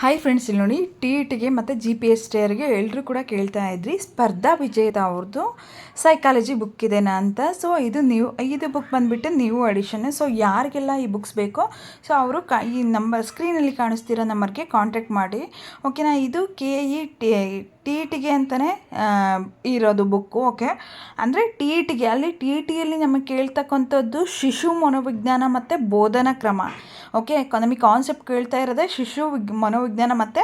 Hi friends ಇಲ್ಲಿ ನೋಡಿ T E ಟಿಗೆ ಮತ್ತು ಜಿ ಪಿ ಎಸ್ ಟಿಯರ್ಗೆ ಎಲ್ಲರೂ ಕೂಡ ಕೇಳ್ತಾ ಇದ್ರಿ. ಸ್ಪರ್ಧಾ ವಿಜೇತ ಅವ್ರದ್ದು ಸೈಕಾಲಜಿ ಬುಕ್ ಇದೆನಾ ಅಂತ. ಸೊ ಇದು ನೀವು, ಇದು ಬುಕ್ ಬಂದುಬಿಟ್ಟು ನೀವು ಅಡಿಷನ್ ಸೊ ಯಾರಿಗೆಲ್ಲ ಈ ಬುಕ್ಸ್ ಬೇಕೋ ಸೊ ಅವರು ಕ, ಈ ನಂಬರ್ ಸ್ಕ್ರೀನಲ್ಲಿ ಕಾಣಿಸ್ತಿರೋ ನಂಬರ್ಗೆ ಕಾಂಟ್ಯಾಕ್ಟ್ ಮಾಡಿ. ಓಕೆನಾ ಇದು K E T T E ಟಿಗೆ ಅಂತಲೇ ಇರೋದು ಬುಕ್ಕು ಓಕೆ ಅಂದರೆ ಟಿ ಇ ಅಲ್ಲಿ ಟಿ ಇ ಟಿಯಲ್ಲಿ ನಮಗೆ ಕೇಳ್ತಕ್ಕಂಥದ್ದು ಶಿಶು ಮನೋವಿಜ್ಞಾನ ಮತ್ತು ಬೋಧನಾ ಕ್ರಮ. ಓಕೆ ನಮಗೆ ಕಾನ್ಸೆಪ್ಟ್ ಕೇಳ್ತಾ ಇರೋದೇ ಶಿಶು ವಿಗ್, ಮನೋವಿಜ್ಞಾನ ಮತ್ತು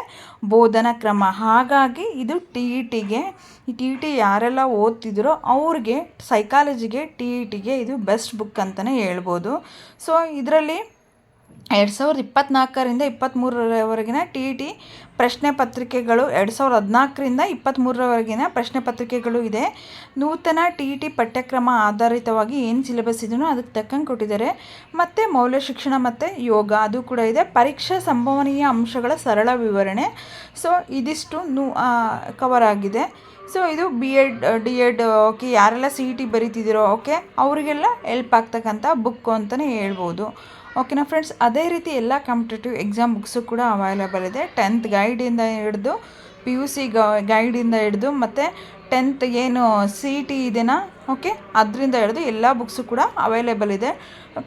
ಬೋಧನಾ ಕ್ರಮ. ಹಾಗಾಗಿ ಇದು ಟಿ ಇ ಟಿಗೆ ಟಿ ಇ ಟಿ ಯಾರೆಲ್ಲ ಓದ್ತಿದ್ರೋ ಅವ್ರಿಗೆ ಸೈಕಾಲಜಿಗೆ ಟಿ ಇ ಟಿಗೆ ಇದು ಬೆಸ್ಟ್ ಬುಕ್ ಅಂತಲೇ ಹೇಳ್ಬೋದು. ಸೊ ಇದರಲ್ಲಿ ಎರಡು ಸಾವಿರದ ಇಪ್ಪತ್ತ್ನಾಲ್ಕರಿಂದ ಇಪ್ಪತ್ತ್ಮೂರರವರೆಗಿನ ಟಿ ಇ ಟಿ ಪ್ರಶ್ನೆ ಪತ್ರಿಕೆಗಳು ಎರಡು ಸಾವಿರದ ಹದಿನಾಲ್ಕರಿಂದ ಇಪ್ಪತ್ತ್ಮೂರರವರೆಗಿನ ಪ್ರಶ್ನೆ ಪತ್ರಿಕೆಗಳು ಇದೆ. ನೂತನ ಟಿ ಇ ಟಿ ಪಠ್ಯಕ್ರಮ ಆಧಾರಿತವಾಗಿ ಏನು ಸಿಲೆಬಸ್ ಇದೆಯೋ ಅದಕ್ಕೆ ತಕ್ಕಂಗೆ ಕೊಟ್ಟಿದ್ದಾರೆ. ಮತ್ತು ಮೌಲ್ಯ ಶಿಕ್ಷಣ ಮತ್ತು ಯೋಗ ಅದು ಕೂಡ ಇದೆ. ಪರೀಕ್ಷಾ ಸಂಭವನೀಯ ಅಂಶಗಳ ಸರಳ ವಿವರಣೆ. ಸೊ, ಇದಿಷ್ಟು ನೂ ಕವರ್ ಆಗಿದೆ. ಸೊ, ಇದು B Ed D Ed okay, ಯಾರೆಲ್ಲ ಸಿ ಇ ಟಿ ಬರೀತಿದ್ದೀರೋ, ಓಕೆ, ಅವರಿಗೆಲ್ಲ ಹೆಲ್ಪ್ ಆಗ್ತಕ್ಕಂಥ ಬುಕ್ಕು ಅಂತಲೇ ಹೇಳ್ಬೋದು. ಓಕೆನಾ ಫ್ರೆಂಡ್ಸ್ ಅದೇ ರೀತಿ ಎಲ್ಲ ಕಾಂಪಿಟೇಟಿವ್ ಎಕ್ಸಾಮ್ ಬುಕ್ಸು ಕೂಡ ಅವೈಲೇಬಲ್ ಇದೆ. ಟೆಂತ್ ಗೈಡಿಂದ ಹಿಡಿದು ಪಿ ಯು ಸಿ ಗೈಡಿಂದ ಹಿಡಿದು, ಮತ್ತು ಟೆಂತ್ ಏನು ಸಿ ಇ ಟಿ ಇದೆನಾ? ಓಕೆ ಅದರಿಂದ ಹಿಡಿದು ಎಲ್ಲ ಬುಕ್ಸು ಕೂಡ ಅವೈಲೇಬಲ್ ಇದೆ.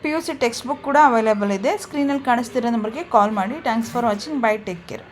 P U C text book ಕೂಡ ಅವೈಲೇಬಲ್ ಇದೆ. ಸ್ಕ್ರೀನಲ್ಲಿ ಕಾಣಿಸ್ತಿರೋ ನಂಬರ್ಗೆ ಕಾಲ್ ಮಾಡಿ. Thanks for watching bye take care